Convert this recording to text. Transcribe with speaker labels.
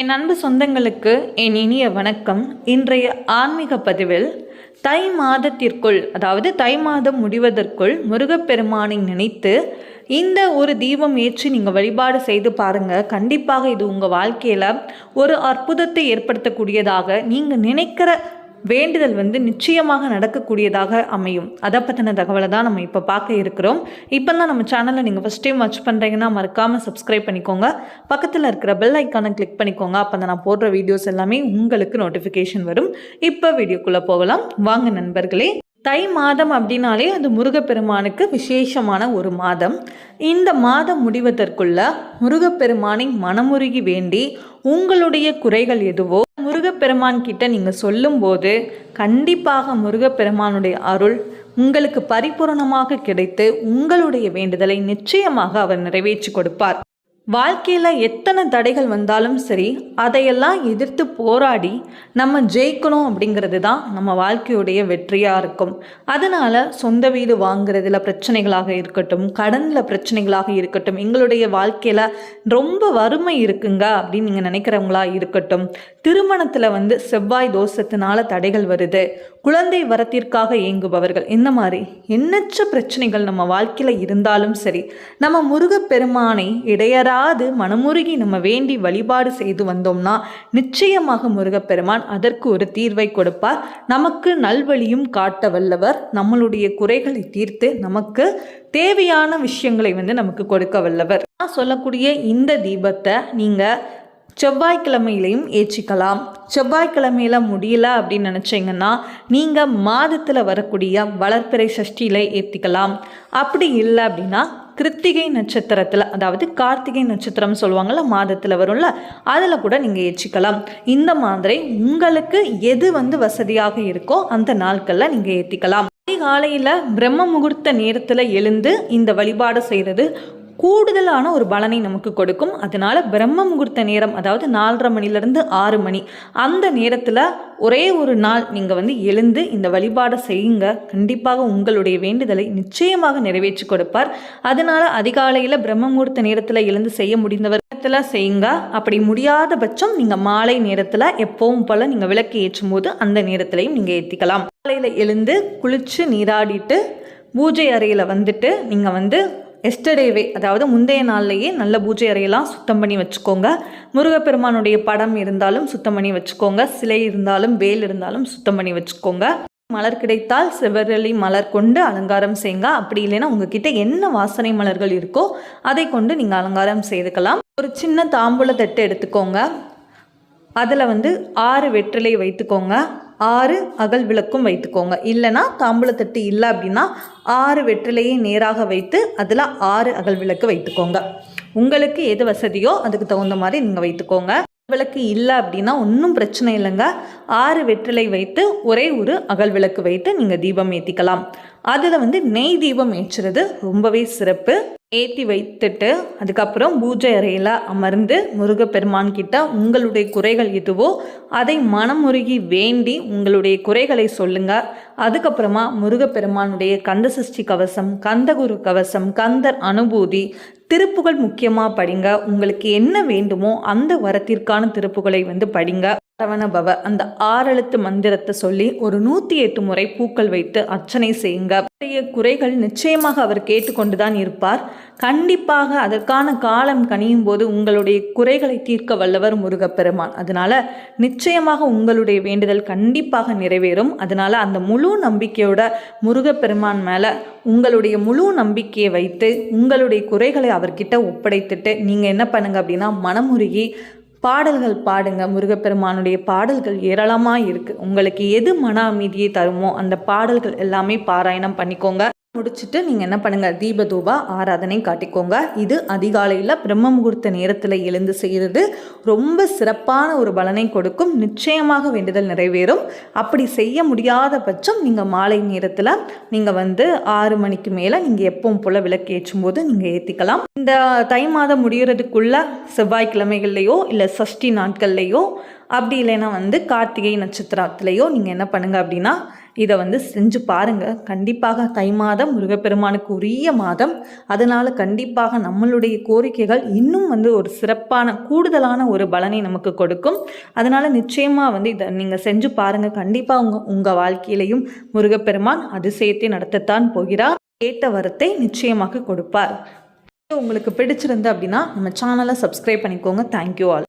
Speaker 1: என் அன்பு சொந்தங்களுக்கு என் இனிய வணக்கம். இன்றைய ஆன்மீக பதிவில் தை மாதத்திற்குள் அதாவது தை மாதம் முடிவதற்குள் முருகப்பெருமானை நினைத்து இந்த ஒரு தீபம் ஏற்றி நீங்கள் வழிபாடு செய்து பாருங்கள் கண்டிப்பாக இது உங்கள் வாழ்க்கையில் ஒரு அற்புதத்தை ஏற்படுத்தக்கூடியதாக நீங்கள் நினைக்கிற வேண்டுதல் வந்து நிச்சயமாக நடக்கக்கூடியதாக அமையும். அதை பற்றின தகவலை தான் நம்ம இப்போ பார்க்க இருக்கிறோம். இப்போ தான் நம்ம சேனலை நீங்கள் ஃபஸ்ட் டைம் வாட்ச் பண்ணுறீங்கன்னா மறக்காமல் சப்ஸ்கிரைப் பண்ணிக்கோங்க. பக்கத்தில் இருக்கிற பெல் ஐக்கானை கிளிக் பண்ணிக்கோங்க. அப்போ தான் நான் போடுற வீடியோஸ் எல்லாமே உங்களுக்கு நோட்டிஃபிகேஷன் வரும். இப்போ வீடியோக்குள்ளே போகலாம். வாங்க நண்பர்களே. தை மாதம் அப்படின்னாலே அது முருகப்பெருமானுக்கு விசேஷமான ஒரு மாதம். இந்த மாதம் முடிவதற்குள்ள முருகப்பெருமானை மனமுருகி வேண்டி உங்களுடைய குறைகள் எதுவோ முருகப்பெருமான் கிட்ட நீங்கள் சொல்லும்போது கண்டிப்பாக முருகப்பெருமானுடைய அருள் உங்களுக்கு பரிபூரணமாக கிடைத்து உங்களுடைய வேண்டுதலை நிச்சயமாக அவர் நிறைவேற்றி கொடுப்பார். வாழ்க்கையில் எத்தனை தடைகள் வந்தாலும் சரி அதையெல்லாம் எதிர்த்து போராடி நம்ம ஜெயிக்கணும் அப்படிங்கிறது தான் நம்ம வாழ்க்கையுடைய வெற்றியாக இருக்கும். அதனால் சொந்த வீடு வாங்குறதுல பிரச்சனைகளாக இருக்கட்டும் கடனில் பிரச்சனைகளாக இருக்கட்டும் எங்களுடைய வாழ்க்கையில் ரொம்ப வறுமை இருக்குங்க அப்படின்னு நீங்கள் நினைக்கிறவங்களா இருக்கட்டும் திருமணத்தில் வந்து செவ்வாய் தோஷத்தினால தடைகள் வருது. குழந்தை வரத்திற்காக இயங்குபவர்கள் இந்த மாதிரி எண்ணற்ற பிரச்சனைகள் நம்ம வாழ்க்கையில் இருந்தாலும் சரி நம்ம முருகப்பெருமானை இடையறாது மனமுருகி நம்ம வேண்டி வழிபாடு செய்து வந்தோம்னா நிச்சயமாக முருகப்பெருமான் அதற்கு ஒரு தீர்வை கொடுப்பார். நமக்கு நல்வழியும் காட்ட வல்லவர். நம்மளுடைய குறைகளை தீர்த்து நமக்கு தேவையான விஷயங்களை வந்து நமக்கு கொடுக்க வல்லவர். நான் சொல்லக்கூடிய இந்த தீபத்தை நீங்கள் செவ்வாய்க்கிழமையிலையும் ஏற்றிக்கலாம் செவ்வாய்க்கிழமையில் முடியல அப்படின்னு நினச்சிங்கன்னா நீங்கள் மாதத்தில் வரக்கூடிய வளர்ப்பிறை சஷ்டியில் ஏற்றிக்கலாம் அப்படி இல்லை அப்படின்னா கிருத்திகை நட்சத்திரத்தில் அதாவது கார்த்திகை நட்சத்திரம் சொல்லுவாங்கள்ல மாதத்தில் வரும்ல அதில் கூட நீங்கள் ஏற்றிக்கலாம் இந்த மாதிரி உங்களுக்கு எது வந்து வசதியாக இருக்கோ அந்த நாட்களில் நீங்கள் ஏற்றிக்கலாம் அதிகாலையில் பிரம்ம முகூர்த்த நேரத்தில் எழுந்து இந்த வழிபாடு செய்கிறது கூடுதலான ஒரு பலனை நமக்கு கொடுக்கும். அதனால பிரம்ம முகூர்த்த நேரம் அதாவது நாலரை மணிலேருந்து ஆறு மணி அந்த நேரத்தில் ஒரே ஒரு நாள் நீங்கள் வந்து எழுந்து இந்த வழிபாடை செய்யுங்க. கண்டிப்பாக உங்களுடைய வேண்டுதலை நிச்சயமாக நிறைவேற்றி கொடுப்பார். அதனால அதிகாலையில் பிரம்ம முகூர்த்த நேரத்தில் எழுந்து செய்ய முடிந்தவர் நேரத்தில் செய்யுங்க. அப்படி முடியாத பட்சம் நீங்கள் மாலை நேரத்தில் எப்பவும் போல் நீங்கள் விளக்கு ஏற்றும் போது அந்த நேரத்திலையும் நீங்கள் ஏற்றிக்கலாம் காலையில் எழுந்து குளித்து நீராடிட்டு பூஜை அறையில் வந்துட்டு நீங்கள் வந்து எஸ்டர்டேவே அதாவது முந்தைய நாள்லேயே நல்ல பூஜை அறையெல்லாம் சுத்தம் பண்ணி வச்சுக்கோங்க. முருகப்பெருமானுடைய படம் இருந்தாலும் சுத்தம் பண்ணி வச்சுக்கோங்க. சிலை இருந்தாலும் வேல் இருந்தாலும் சுத்தம் பண்ணி வச்சுக்கோங்க. மலர் கிடைத்தால் செவ்வரளி மலர் கொண்டு அலங்காரம் செய்யுங்க. அப்படி இல்லைன்னா உங்ககிட்ட என்ன வாசனை மலர்கள் இருக்கோ அதை கொண்டு நீங்கள் அலங்காரம் செய்துக்கலாம். ஒரு சின்ன தாம்பூல தட்டு எடுத்துக்கோங்க. அதில் வந்து ஆறு வெற்றிலை வைத்துக்கோங்க. ஆறு அகல் விளக்கும் வைத்துக்கோங்க. இல்லைன்னா தாம்பூலத்தட்டு இல்லை அப்படின்னா ஆறு வெற்றிலையை நேராக வைத்து அதில் ஆறு அகல் விளக்கு வைத்துக்கோங்க. உங்களுக்கு எது வசதியோ அதுக்கு தகுந்த மாதிரி நீங்கள் வைத்துக்கோங்க. விளக்கு இல்லை அப்படின்னா ஒன்றும் பிரச்சனை இல்லைங்க. ஆறு வெற்றிலை வைத்து ஒரே ஒரு அகல் விளக்கு வைத்து நீங்கள் தீபம் ஏற்றிக்கலாம் அதில் வந்து நெய் தீபம் ஏற்றுறது ரொம்பவே சிறப்பு. ஏற்றி வைத்துட்டு அதுக்கப்புறம் பூஜை அறையில் அமர்ந்து முருகப்பெருமான் கிட்ட உங்களுடைய குறைகள் எதுவோ அதை மனமுருகி வேண்டி உங்களுடைய குறைகளை சொல்லுங்க. அதுக்கப்புறமா முருகப்பெருமானுடைய கந்த சஷ்டி கவசம் கந்தகுரு கவசம் கந்தர் அனுபூதி திருப்புகள் முக்கியமாக படிங்க. உங்களுக்கு என்ன வேண்டுமோ அந்த வரத்திற்கான திருப்புகளை வந்து படிங்க. சரவணபவ அந்த ஆறெழுத்து மந்திரத்தை சொல்லி ஒரு நூற்றி எட்டு முறை பூக்கள் வைத்து அர்ச்சனை செய்யுங்க. அவருடைய குறைகள் நிச்சயமாக அவர் கேட்டுக்கொண்டுதான் இருப்பார். கண்டிப்பாக அதற்கான காலம் கனியும் போது உங்களுடைய குறைகளை தீர்க்க வல்லவர் முருகப்பெருமான். அதனால நிச்சயமாக உங்களுடைய வேண்டுதல் கண்டிப்பாக நிறைவேறும். அதனால அந்த முழு நம்பிக்கையோட முருகப்பெருமான் மேலே உங்களுடைய முழு நம்பிக்கையை வைத்து உங்களுடைய குறைகளை அவர்கிட்ட ஒப்படைத்துட்டு நீங்கள் என்ன பண்ணுங்க அப்படின்னா மனமுருகி பாடல்கள் பாடுங்க. முருகப்பெருமானுடைய பாடல்கள் ஏராளமாக இருக்குது உங்களுக்கு எது மன அமைதியை தருமோ அந்த பாடல்கள் எல்லாமே பாராயணம் பண்ணிக்கோங்க. முடிச்சுட்டு நீங்கள் என்ன பண்ணுங்கள் தீபதூபா ஆராதனை காட்டிக்கோங்க. இது அதிகாலையில் பிரம்ம முகூர்த்த நேரத்தில் எழுந்து செய்கிறது ரொம்ப சிறப்பான ஒரு பலனை கொடுக்கும். நிச்சயமாக வேண்டுதல் நிறைவேறும். அப்படி செய்ய முடியாத பட்சம் நீங்கள் மாலை நேரத்தில் நீங்கள் வந்து ஆறு மணிக்கு மேலே நீங்கள் எப்பவும் போல் விளக்கு ஏற்றும் போது நீங்கள் ஏற்றிக்கலாம் இந்த தை மாதம் முடிகிறதுக்குள்ள செவ்வாய்க்கிழமைகள்லையோ இல்லை சஷ்டி நாட்கள்லையோ அப்படி இல்லைன்னா வந்து கார்த்திகை நட்சத்திரத்துலேயோ நீங்கள் என்ன பண்ணுங்கள் அப்படின்னா இதை வந்து செஞ்சு பாருங்கள் கண்டிப்பாக தை மாதம் முருகப்பெருமானுக்கு உரிய மாதம். அதனால் கண்டிப்பாக நம்மளுடைய கோரிக்கைகள் இன்னும் வந்து ஒரு சிறப்பான கூடுதலான ஒரு பலனை நமக்கு கொடுக்கும். அதனால் நிச்சயமாக வந்து இதை நீங்கள் செஞ்சு பாருங்கள் கண்டிப்பாக உங்கள் உங்கள் வாழ்க்கையிலையும் முருகப்பெருமான் அதிசயத்தை நடத்தத்தான் போகிறார். கேட்ட வரத்தை நிச்சயமாக கொடுப்பார். உங்களுக்கு பிடிச்சிருந்து அப்படின்னா நம்ம சேனலை சப்ஸ்கிரைப் பண்ணிக்கோங்க. Thank you all